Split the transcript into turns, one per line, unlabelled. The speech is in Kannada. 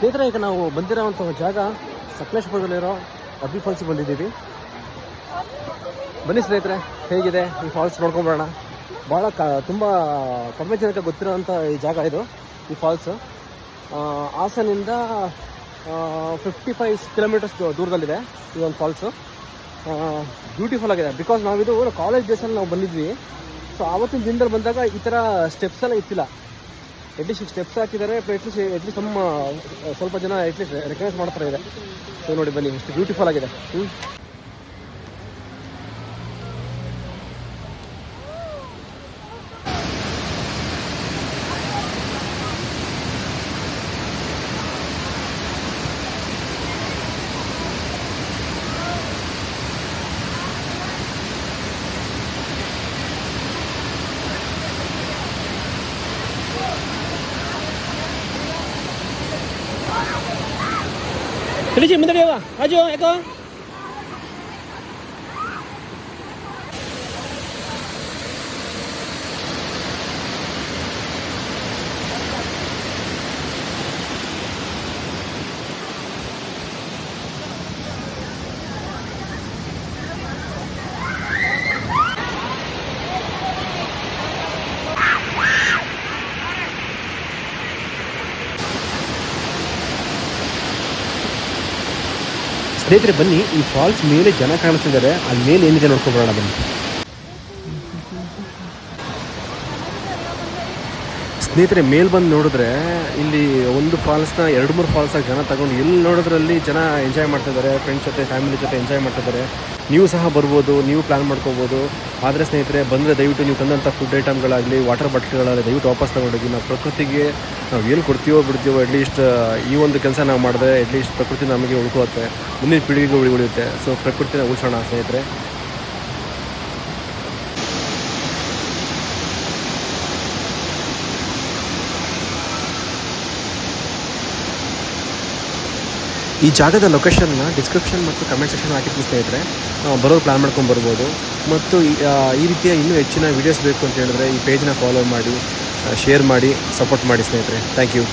ಸ್ನೇಹಿತರೆ, ಈಗ ನಾವು ಬಂದಿರೋವಂಥ ಜಾಗ ಸಕಲೇಶ್ಪುರದಲ್ಲಿರೋ ಅಬ್ಬಿ ಫಾಲ್ಸಿಗೆ ಬಂದಿದ್ದೀವಿ. ಬನ್ನಿ ಸ್ನೇಹಿತರೆ, ಹೇಗಿದೆ ಈ ಫಾಲ್ಸ್ ನೋಡ್ಕೊಂಬರೋಣ. ಭಾಳ ಕ, ತುಂಬ ಕಮ್ಮಿ ಜನಕ್ಕೆ ಗೊತ್ತಿರೋವಂಥ ಈ ಜಾಗ ಇದು, ಈ ಫಾಲ್ಸು. ಹಾಸನಿಂದ ಫಿಫ್ಟಿ ಫೈವ್ ಕಿಲೋಮೀಟರ್ಸ್ ದೂರದಲ್ಲಿದೆ ಈ ಒಂದು ಫಾಲ್ಸು. ಬ್ಯೂಟಿಫುಲ್ ಆಗಿದೆ. ಬಿಕಾಸ್ ನಾವಿದು ಕಾಲೇಜ್ ಡೇಸಲ್ಲಿ ನಾವು ಬಂದಿದ್ವಿ. ಸೊ ಆವತ್ತಿನ ದಿನದಲ್ಲಿ ಬಂದಾಗ ಈ ಥರ ಸ್ಟೆಪ್ಸ್ ಎಲ್ಲ ಇತ್ತಿಲ್ಲ ಅಟ್ಲೀಸ್ಟ್ ಸ್ಟೆಪ್ಸ್ ಹಾಕಿದ್ದಾರೆ ಎಟ್ಲೀಸ್ಟ್ ಅಟ್ಲೀಸ್ಟ್ ನಮ್ಮ, ಸ್ವಲ್ಪ ಜನ ಎಟ್ಲೀಸ್ಟ್ ರೆಕಗ್ನೈಸ್ ಮಾಡ್ತಾರೆ ಇದೆ ಸೊ ನೋಡಿ, ಬನ್ನಿ ಇಷ್ಟು ಬ್ಯೂಟಿಫುಲ್ ಆಗಿದೆ. ಹ್ಞೂ 그렇지 문 닫아봐 아주 에코 ಸ್ನೇಹಿತರೆ ಬನ್ನಿ ಈ ಫಾಲ್ಸ್ ಮೇಲೆ ಜನ ಕಾಣಿಸ್ತಿದ್ದಾರೆ. ಅಲ್ಲಿ ಮೇಲೆ ಏನಿದೆ ನೋಡ್ಕೊಬರೋಣ ಬನ್ನಿ. ಸ್ನೇಹಿತರೆ, ಮೇಲ್ ಬಂದು ನೋಡಿದ್ರೆ ಇಲ್ಲಿ ಒಂದು ಫಾಲ್ಸ್ನ ಎರಡು ಮೂರು ಫಾಲ್ಸಾಗಿ ಜನ ತಗೊಂಡು ಎಲ್ಲಿ ನೋಡೋದ್ರಲ್ಲಿ ಜನ ಎಂಜಾಯ್ ಮಾಡ್ತಿದ್ದಾರೆ ಫ್ರೆಂಡ್ಸ್ ಜೊತೆ ಫ್ಯಾಮಿಲಿ ಜೊತೆ ಎಂಜಾಯ್ ಮಾಡ್ತಿದ್ದಾರೆ ನೀವು ಸಹ ಬರ್ಬೋದು, ನೀವು ಪ್ಲ್ಯಾನ್ ಮಾಡ್ಕೋಬೋದು. ಆದರೆ ಸ್ನೇಹಿತರೆ, ಬಂದರೆ ದಯವಿಟ್ಟು ನೀವು ತಂದಂಥ ಫುಡ್ ಐಟಮ್ಗಳಾಗಲಿ ವಾಟರ್ ಬಾಟ್ಲ್ಗಳಾಗಲಿ ದಯವಿಟ್ಟು ವಾಪಸ್ ತಗೊಂಡೋಗಿ, ನಾವು ಪ್ರಕೃತಿಗೆ ನಾವು ಏನು ಕೊಡ್ತೀವೋ ಬಿಡ್ತೀವೋ ಅಟ್ಲೀಸ್ಟ್ ಈ ಒಂದು ಕೆಲಸ ನಾವು ಮಾಡಿದ್ರೆ ಅಟ್ಲೀಸ್ಟ್ ಪ್ರಕೃತಿ ನಮಗೆ ಉಳ್ಕೋತ್ತೆ ಮುಂದಿನ ಪೀಳಿಗೆಗೆ ಉಳಿ ಉಳಿಯುತ್ತೆ. ಸೊ ಪ್ರಕೃತಿನ ಉಳಿಸೋಣ ಸ್ನೇಹಿತರೆ. ಈ ಜಾಗದ ಲೊಕೇಶನ್ನ ಡಿಸ್ಕ್ರಿಪ್ಷನ್ ಮತ್ತು ಕಮೆಂಟ್ ಸೆಕ್ಷನ್ ಹಾಕಿರ್ತೀನಿ ಸ್ನೇಹಿತರೆ ಬರೋರು ಪ್ಲಾನ್ ಮಾಡ್ಕೊಂಡು ಬರ್ಬೋದು. ಮತ್ತು ಈ ರೀತಿಯ ಇನ್ನೂ ಹೆಚ್ಚಿನ ವೀಡಿಯೋಸ್ ಬೇಕು ಅಂತ ಹೇಳಿದ್ರೆ ಈ ಪೇಜ್ನ ಫಾಲೋ ಮಾಡಿ ಶೇರ್ ಮಾಡಿ ಸಪೋರ್ಟ್ ಮಾಡಿ ಸ್ನೇಹಿತರೆ. Thank you